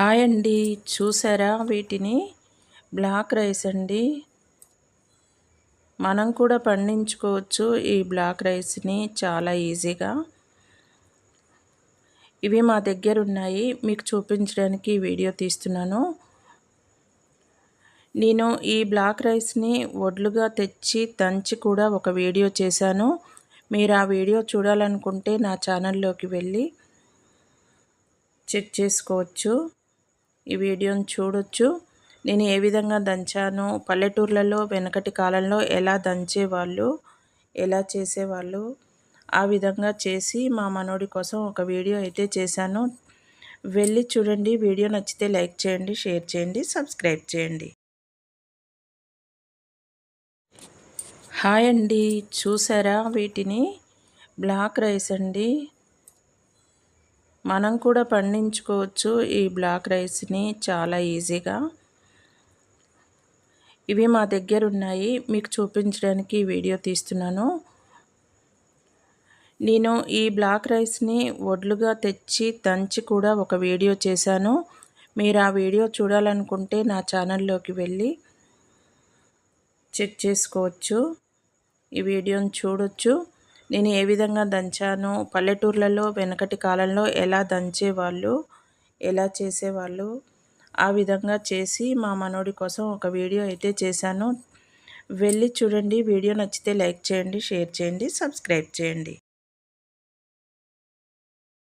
Hi అండి. చూసారా వీటిని? బ్లాక్ రైస్ అండి. మనం కూడా పండించుకోవచ్చు ఈ బ్లాక్ రైస్ని. చాలా ఈజీగా. ఇవి మా దగ్గర ఉన్నాయి. మీకు చూపించడానికి వీడియో తీస్తున్నాను. నేను ఈ బ్లాక్ రైస్ని వడ్లుగా తెచ్చి దంచి కూడా ఒక వీడియో చేశాను. మీరు ఆ వీడియో చూడాలనుకుంటే నా ఛానల్లోకి వెళ్ళి చెక్ చేసుకోవచ్చు. ఈ వీడియోని చూడొచ్చు. నేను ఏ విధంగా దంచాను పల్లెటూర్లలో వెనకటి కాలంలో ఎలా దంచేవాళ్ళు ఎలా చేసేవాళ్ళు ఆ విధంగా చేసి మా మనోడి కోసం ఒక వీడియో అయితే చేశాను. వెళ్ళి చూడండి. వీడియో నచ్చితే లైక్ చేయండి షేర్ చేయండి సబ్స్క్రైబ్ చేయండి. హాయ్ అండి. చూసారా వీటిని? బ్లాక్ రైస్ అండి. మనం కూడా పండించుకోవచ్చు ఈ బ్లాక్ రైస్ని చాలా ఈజీగా. ఇవి మా దగ్గర ఉన్నాయి. మీకు చూపించడానికి వీడియో తీస్తున్నాను. నేను ఈ బ్లాక్ రైస్ని వడ్లుగా తెచ్చి దంచి కూడా ఒక వీడియో చేశాను. మీరు ఆ వీడియో చూడాలనుకుంటే నా ఛానల్లోకి వెళ్ళి చెక్ చేసుకోవచ్చు. ఈ వీడియోని చూడొచ్చు. నేను ఏ విధంగా దంచాను పల్లెటూర్లలో వెనకటి కాలంలో ఎలా దంచేవాళ్ళు ఎలా చేసేవాళ్ళు ఆ విధంగా చేసి మా మనోడి కోసం ఒక వీడియో అయితే చేశాను. వెళ్ళి చూడండి. వీడియో నచ్చితే లైక్ చేయండి షేర్ చేయండి సబ్స్క్రైబ్ చేయండి.